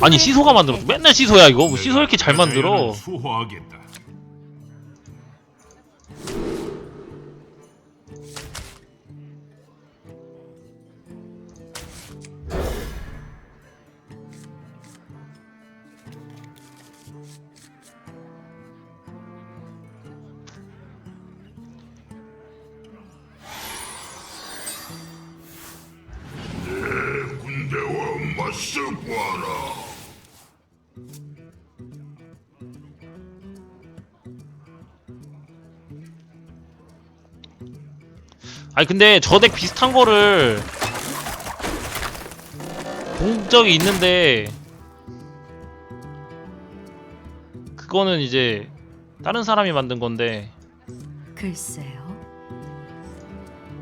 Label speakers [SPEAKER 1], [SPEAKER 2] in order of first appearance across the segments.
[SPEAKER 1] 아니 시소가 만들었어 맨날 시소야 이거 뭐 시소 이렇게 잘 만들어
[SPEAKER 2] 수호하겠다. 내 군대와 맞서 봐라.
[SPEAKER 1] 아니 근데 저 덱 비슷한 거를 본 적이 있는데 그거는 이제 다른 사람이 만든 건데
[SPEAKER 3] 글쎄요.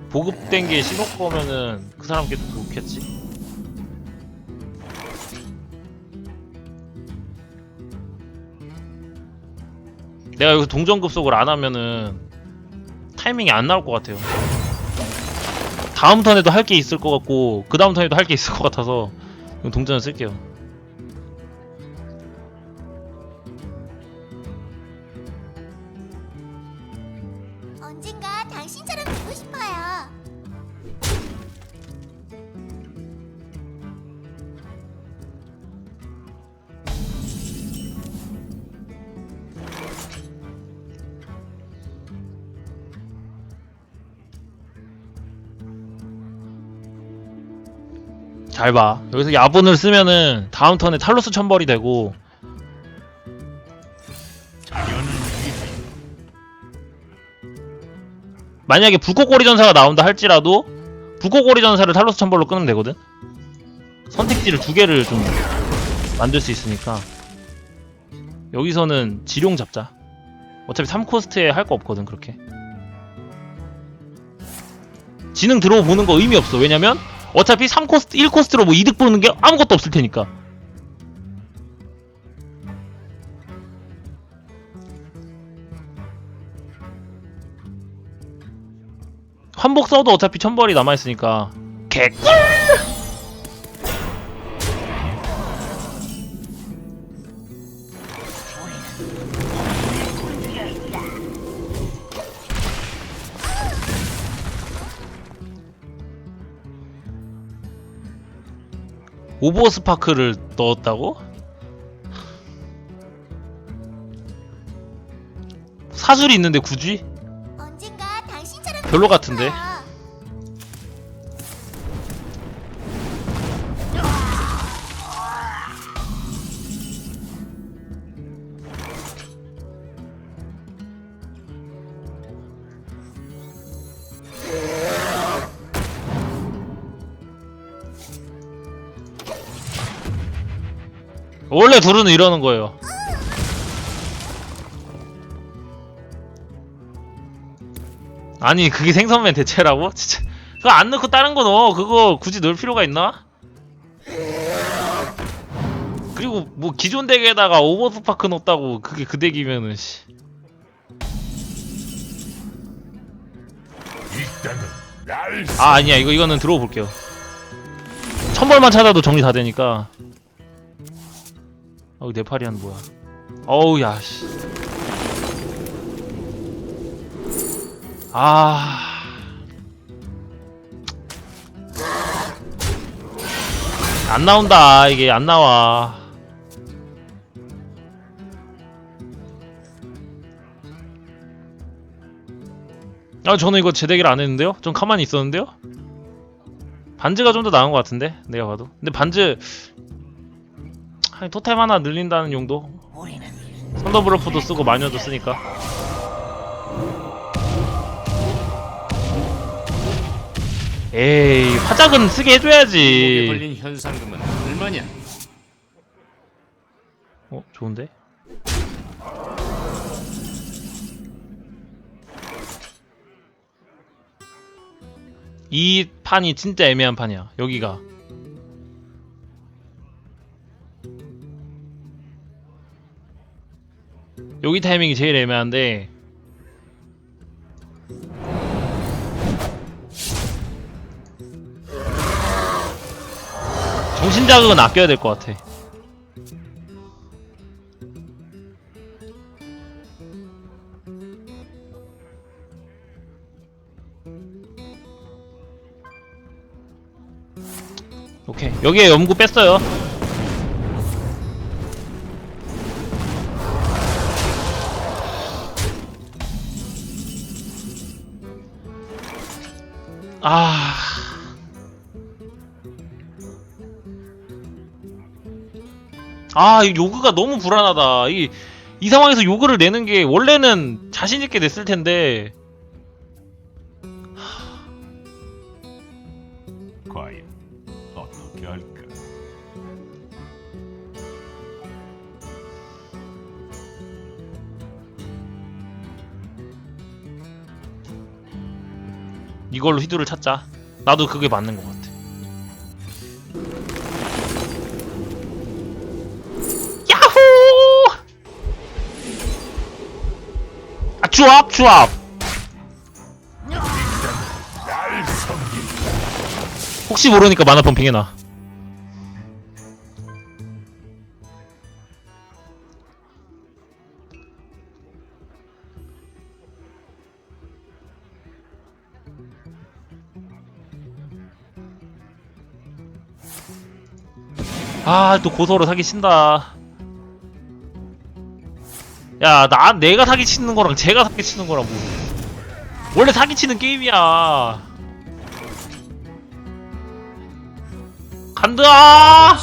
[SPEAKER 1] 보급된 게 신호 거면은 그 사람께 도 좋겠지. 내가 여기서 동전 급속을 안 하면은 타이밍이 안 나올 것 같아요. 다음 턴에도 할 게 있을 것 같고 그 다음 턴에도 할 게 있을 것 같아서 동전을 쓸게요.
[SPEAKER 4] 언젠가 당신처럼 되고 싶어요.
[SPEAKER 1] 잘 봐. 여기서 야분을 쓰면은 다음 턴에 탈로스 천벌이 되고 만약에 불꽃고리 전사가 나온다 할지라도 불꽃고리 전사를 탈로스 천벌로 끄면 되거든. 선택지를 두 개를 좀 만들 수 있으니까 여기서는 지룡 잡자. 어차피 3코스트에 할 거 없거든 그렇게. 지능 들어보는 거 의미 없어. 왜냐면 어차피 3코스트, 1코스트로 뭐 이득 보는 게 아무것도 없을 테니까. 환복 써도 어차피 천벌이 남아있으니까. 개꿀! 오버 스파크를 넣었다고? 사술이 있는데 굳이? 별로 같은데. 원래 둘은 이러는 거예요. 아니 그게 생선맨 대체라고? 진짜 그거 안 넣고 다른 거 넣어 그거 굳이 넣을 필요가 있나? 그리고 뭐 기존 덱에다가 오버스파크 넣었다고 그게 그 덱이면은 씨 아 아니야 이거 이거는 들어볼게요 천벌만 찾아도 정리 다 되니까 어우 네파리안 뭐야 어우 야 씨. 아. 안 나온다. 이게 안 나와. 아 저는 이거 제대기를 안 했는데요? 좀 가만히 있었는데요? 반즈가 좀 더 나은 것 같은데? 내가 봐도. 근데 반 즈한 토템 하나 늘린다는 용도 선더블러프도 쓰고 마녀도 쓰니까 에이 화작은 쓰게
[SPEAKER 5] 목에
[SPEAKER 1] 해줘야지
[SPEAKER 5] 걸린 현상금은 얼마냐?
[SPEAKER 1] 어 좋은데? 이 판이 진짜 애매한 판이야 여기가 여기 타이밍이 제일 애매한데. 정신 자극은 아껴야 될 것 같아. 오케이. 여기에 연구 뺐어요. 아, 이 요그가 너무 불안하다. 이, 이 상황에서 요그를 내는 게 원래는 자신있게 냈을 텐데,
[SPEAKER 2] 과연 어떻게 할까?
[SPEAKER 1] 이걸로 휘두를 찾자. 나도 그게 맞는 것 같아.
[SPEAKER 2] 날 섬기
[SPEAKER 1] 혹시 모르니까 만화 펌핑 해놔. 아, 또 고소로 사기 친다. 야, 나, 내가 사기 치는 거랑 제가 사기 치는 거랑 뭐. 원래 사기 치는 게임이야. 간다!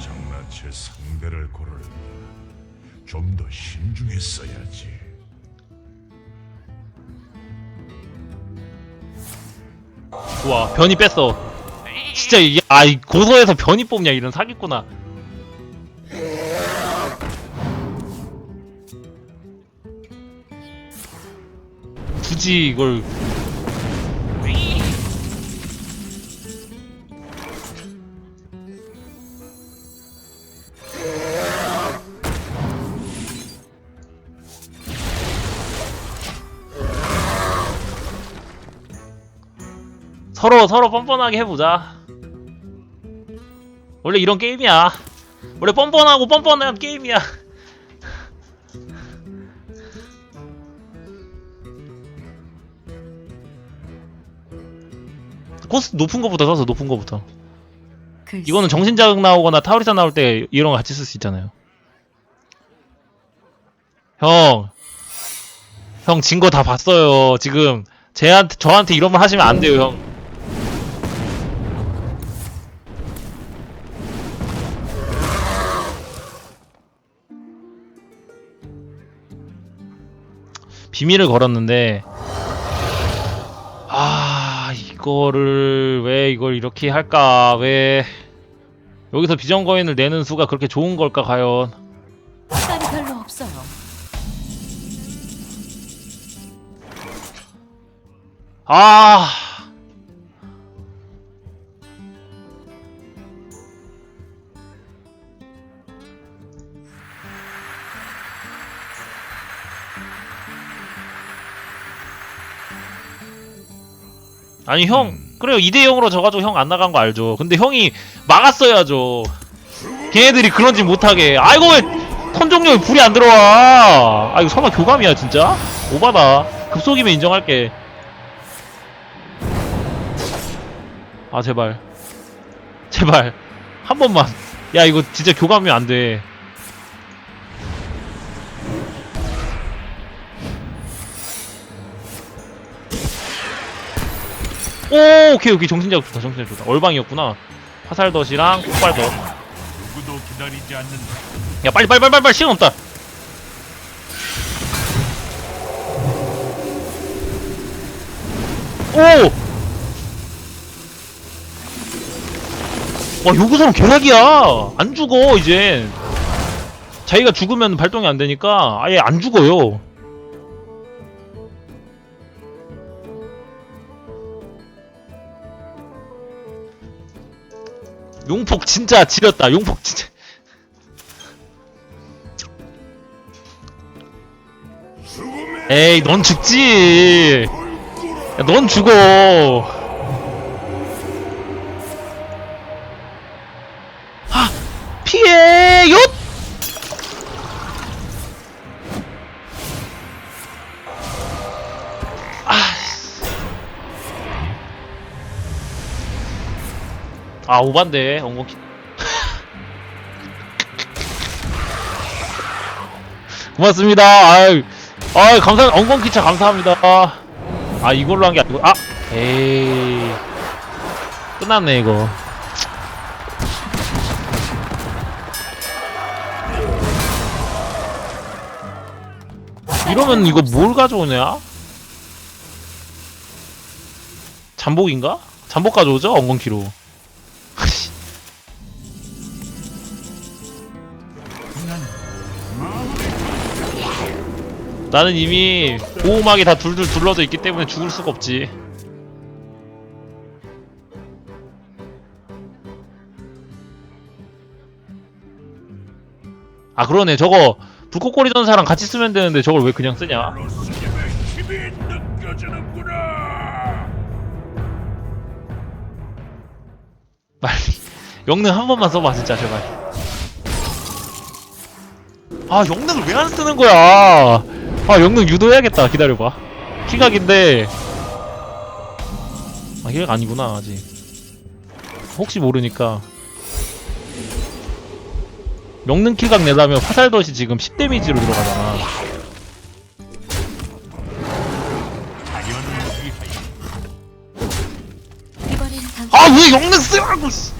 [SPEAKER 2] 장난칠 상대를 고를 좀 더 신중했어야지.
[SPEAKER 1] 좋아, 변이 뺐어. 진짜, 이- 아, 이 고소해서 변이 뽑냐, 이런 사기꾼아. 굳이 이걸. 서로 서로 뻔뻔하게 해보자. 원래 이런 게임이야. 원래 뻔뻔하고 뻔뻔한 게임이야. 코스 높은 거부터 써서 높은 거부터.
[SPEAKER 3] 글쎄.
[SPEAKER 1] 이거는 정신 자극 나오거나 타오리사 나올 때 이런 거 같이 쓸 수 있잖아요. 형, 형 진 거 다 봤어요. 지금 쟤한테 저한테 이런 말 하시면 안 돼요, 형. 비밀을 걸었는데 아 이거를 왜 이걸 이렇게 할까? 왜 여기서 비전거인을 내는 수가 그렇게 좋은 걸까 과연?
[SPEAKER 3] 시간이 별로 없어요.
[SPEAKER 1] 아 아니 형 그래요. 2대 0으로 져가지고 형 안 나간 거 알죠? 근데 형이 막았어야죠. 걔네들이 그런 짓 못하게. 아이고 왜 선종력이 불이 안 들어와. 아 이거 설마 교감이야 진짜? 오바다. 급속이면 인정할게. 아 제발. 제발. 한 번만. 야 이거 진짜 교감이 안돼 오 오케이 오케이. 정신자극 좋다 정신자극 좋다. 얼방이었구나. 화살덫이랑 폭발덫
[SPEAKER 2] 누구도 기다리지 않는다.
[SPEAKER 1] 야 빨리 빨리 빨리 빨리. 빨리 시간 없다. 오! 와 요구사는 개사기야. 안 죽어 이젠. 자기가 죽으면 발동이 안 되니까 아예 안 죽어요 용폭 진짜 지렸다. 용폭 진짜. 에이 넌 죽지. 야, 넌 죽어 아 오반데. 엉겅키 고맙습니다. 아유. 아유 감사 엉겅키차 감사합니다. 아 이걸로 한 게 아니고. 아 에이. 끝났네 이거. 이러면 이거 뭘 가져오냐? 잠복인가? 잠복 가져오죠? 엉겅키로 나는 이미 보호막이 다 둘둘 둘러져 있기 때문에 죽을 수가 없지. 아 그러네. 저거 불꽃꼬리 전사랑 같이 쓰면 되는데 저걸 왜 그냥 쓰냐. 빨리 영능 한 번만 써봐 진짜 제발. 아 영능을 왜 안 쓰는 거야 아 영능 유도해야겠다. 기다려봐. 키각인데. 아 키각 아니구나 아직. 혹시 모르니까. 영능 키각 내려면 화살덫이 지금 10데미지로 들어가잖아. 당아왜 영능 쓰라고 씨.